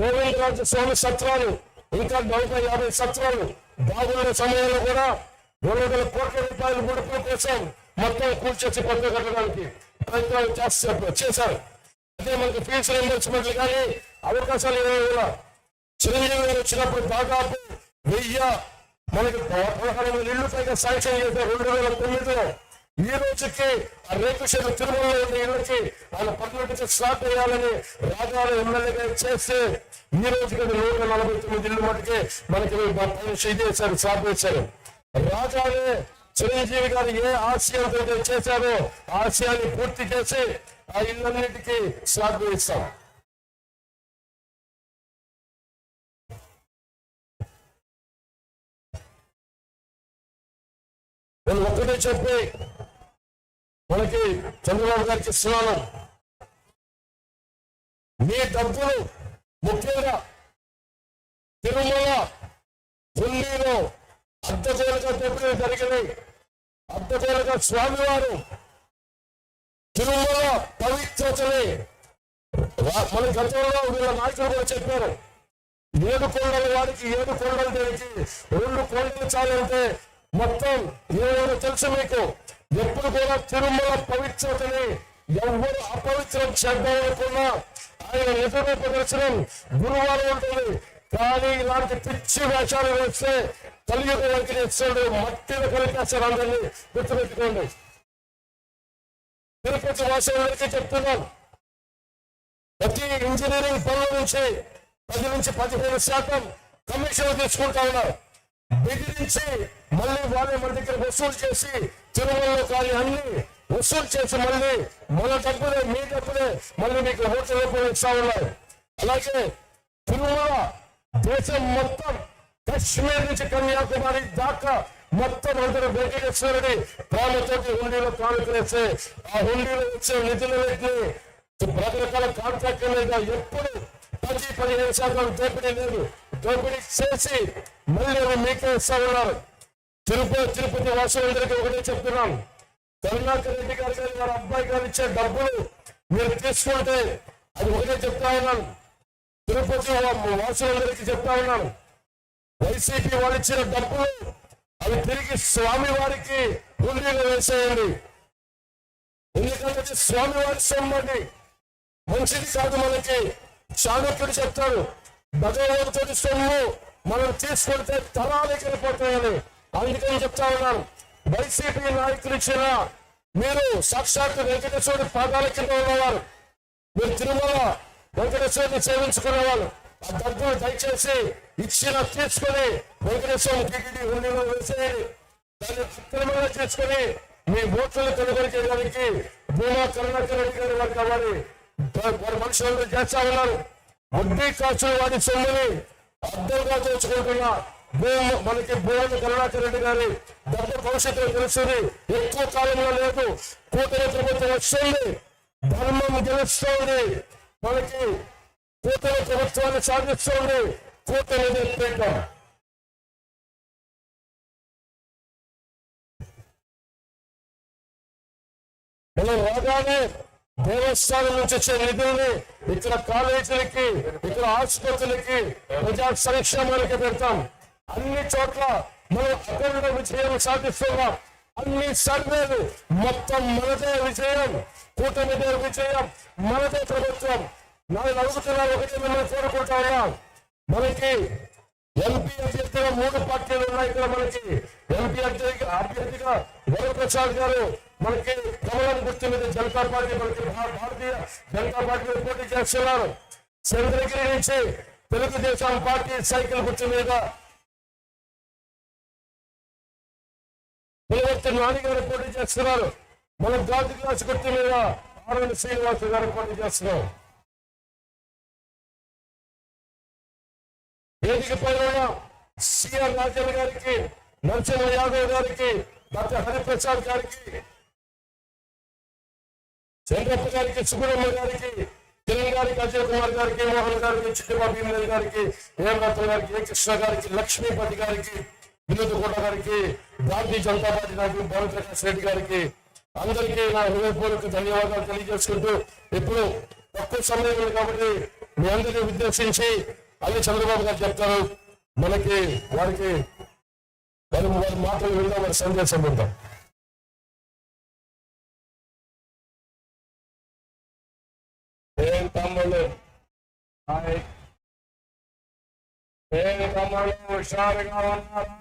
Covid Govindaraju స్వామి సత్రాలు ఇంకా నూట యాభై సత్రాలు. బాగున్న సమయంలో కూడా రెండు వందల కోట్ల రూపాయలు ముడుపు కోసం మొత్తం కూల్చేసి కొత్త కట్టడానికి ప్రయత్నాలు చేస్తారు చేశారు. అదే మనకి ఫీజు రీంబర్స్మెంట్లు కానీ అవకాశాలు ఏమీ కూడా చిరంజీవి గారు వచ్చినప్పుడు దాదాపు వెయ్యి మనకి పదహారు వేల ఇళ్ళు పైగా శాంక్షన్ చేశారు. రెండు వేల తొమ్మిదిలో ఈ రోజుకి ఆ రేపు షెడ్లు తిరుమలలో ఉన్న ఇళ్ళకి ఆయన పర్మనెంట్ స్టార్ట్ చేయాలని రాజాలు ఎమ్మెల్యేగా చేస్తే ఈ రోజుకి అది నూట నలభై తొమ్మిది ఇళ్ళు మటుకే మనకి ఇది చేశారు స్టార్ట్ చేశారు రాజాలే చిరంజీవి గారు ఏ ఆశయంతో చేశారో ఆశయాన్ని పూర్తి చేసి ఆ ఇళ్ళన్నిటికీ స్లాబ్ ఇస్తాం నేను ఒక్కటే చెప్పి మనకి చంద్రబాబు గారికి ఇస్తున్నాను. మీ డబ్బులు ముఖ్యంగా తిరుమల ఢిల్లీలో అర్ధకోలుగా దోపిడీ జరిగినాయి. అర్ధకోలుగా స్వామివారు తిరుమల పవిత్రతని మన గతంలో వీళ్ళ నాయకులు కూడా చెప్పారు. ఏడు కొండల వాడికి ఏడు కొండలు దేనికి రెండు కొండలు చాలంటే మొత్తం ఏమైనా తెలుసు మీకు? ఎప్పుడు కూడా తిరుమల పవిత్రతని ఎవరు అపవిత్రం చేద్దామనుకున్నా ఆయన ఎదురు ప్రదర్శనం గురువారం ఉంటుంది. కానీ ఇలాంటి పిచ్చి వేషాలు వేస్తే కలియుగ వెంకటేశ్వరుడు మట్టిలో కలిపేస్తారు అందరినీ. గుర్తుపెట్టుకోండి. తిరుపతి వాసులందరికీ చెప్తున్నాను ప్రతి ఇంజనీరింగ్ పనుల నుంచి పది నుంచి పదిహేను శాతం కమిషన్ తీసుకుంటా ఉన్నారు. బెదిరించి మళ్ళీ వాళ్ళే మన దగ్గర వసూలు చేసి తిరుమలలో కానీ అన్ని వసూలు చేసి మళ్ళీ మన డబ్బులే మీ డబ్బులే మళ్ళీ మీకు ఓట్ల రూపంలో ఇస్తా ఉన్నారు. అలాగే తిరుమల దేశం మొత్తం కశ్మీర్ నుంచి కన్యాకుమారి దాకా మొత్తం అందరూ వెంకటేశ్వరుడి ప్రాణతోటి హుండీలో కానుకలేస్తే ఆ హుండీలో వచ్చే నిధులన్నింటినీ రకరకాల కాంట్రాక్ట్ మీద ఎప్పుడు పది పదిహేను శాతం దోపిడీ లేదు. దోపిడీ చేసి మళ్ళీ అవి మీకే ఇస్తా ఉన్నారు తిరుపతి తిరుపతి వాసులందరికీ ఒకటే చెప్తున్నాను. కరుణాకర్ రెడ్డి గారు కానీ వారి అబ్బాయి గారు ఇచ్చే డబ్బులు మీరు తీసుకుంటే అది ఒకటే చెప్తా ఉన్నాను. తిరుపతి వాసులందరికీ చెప్తా ఉన్నాను. వైసీపీ వాళ్ళు ఇచ్చిన డబ్బులు అవి తిరిగి స్వామి వారికి హుండీలో వేసేయండి. ఎందుకంటే స్వామి వారి సొమ్మండి మంచిది కాదు మనకి. చాణక్యుడు చెప్తాడు భగవంతుడి సొమ్ము మనం తీసుకుంటే తరాలకి వెళ్ళిపోతాయని అందుకని చెప్తా ఉన్నాను. వైసీపీ నాయకులు ఇచ్చిన మీరు సాక్షాత్ వెంకటేశ్వరుడి పాదాల కింద ఉన్నవారు. మీరు తిరుమల వెంకటేశ్వరుని సేవించుకునేవారు ఆ డబ్బులు దయచేసి ఇచ్చిన తీసుకొని వెంకటేశ్వరుని టికెట్ ఉండిలో వేసేయండి. దాన్ని తిరుమల చేసుకొని మీ ఓట్లను కొనుగోలు చేయడానికి భూమా కరుణాకర్ రెడ్డి గారు వారు కావాలి వారి మనుషులందరూ చేస్తా ఉన్నారు. వడ్డీ ఖర్చులు వాడి సొమ్ముని అర్థంగా దోచుకుంటున్న భూమ మనకి భూమి కరుణాకర్ రెడ్డి గారి దగ్గర భవిష్యత్తు తెలిసింది ఎక్కువ కాలంలో లేదు. కూతురు ప్రభుత్వం వస్తుంది. ధర్మం గెలుస్తుంది. మనకి కూతురు ప్రభుత్వాన్ని సాధిస్తుంది. కూతురు పీఠం మనం రాగానే దేవస్థానం నుంచి వచ్చే నిధుల్ని ఇక్కడ కాలేజీలకి ఇక్కడ ఆసుపత్రులకి ప్రజా సంక్షేమానికి పెడతాం. అన్ని చోట్ల మనం అఖండ విజయం సాధిస్తున్నాం. అన్ని సర్వేలు మొత్తం మనదే విజయం కూటమిదే విజయం మనదే ప్రభుత్వం. నేను అడుగుతున్నా ఒకటి మిమ్మల్ని కోరుకుంటా ఉన్నాం మనకి ఎంపీ అభ్యర్థిగా మూడు పార్టీలు ఉన్నాయి ఇక్కడ మనకి. ఎంపీ అభ్యర్థి అభ్యర్థిగా వరప్రసాద్ గారు మనకి కమలం గుర్తు మీద జనతా పార్టీ మనకి భారతీయ జనతా పార్టీ పోటీ చేస్తున్నారు. చంద్రగిరి నుంచి తెలుగుదేశం పార్టీ సైకిల్ గుర్తు మీద పులవర్తి నాని గారు పోటీ చేస్తున్నారు. మన గాజు క్లాస్ గుర్తు మీద ఆరోగ్య శ్రీనివాస్ గారు పోటీ చేస్తున్నారు. వేదిక పైన సిఆర్ రాజన్ గారికి నరసింహ యాదవ్ గారికి డాక్టర్ హరిప్రసాద్ గారికి చంద్రప్ప గారికి సుబ్రహ్మ గారికి కిరణ్ గారికి అజయ్ కుమార్ గారికి మోహన్ గారికి చిట్టిబాబు భీమరాజు గారికి హేమరత్న గారికి ఏ కృష్ణ గారికి లక్ష్మీపతి గారికి వినోద్ కోట గారికి భారతీయ జనతా పార్టీ నాయకులు భారత ప్రకాష్ రెడ్డి గారికి అందరికీ నా హృదయపూర్వక ధన్యవాదాలు తెలియజేసుకుంటూ ఇప్పుడు తక్కువ సమయం ఉంది కాబట్టి మీ అందరినీ ఉద్దేశించి అదే చంద్రబాబు గారు చెప్తారు. మనకి వారికి వారి వారి మాటలు విందాం వారి సందేశం విందాం ఏం తమ్ముళ్ళు హాయ్ ఏం తమ్ముళ్ళు హుషారుగా ఉన్నారు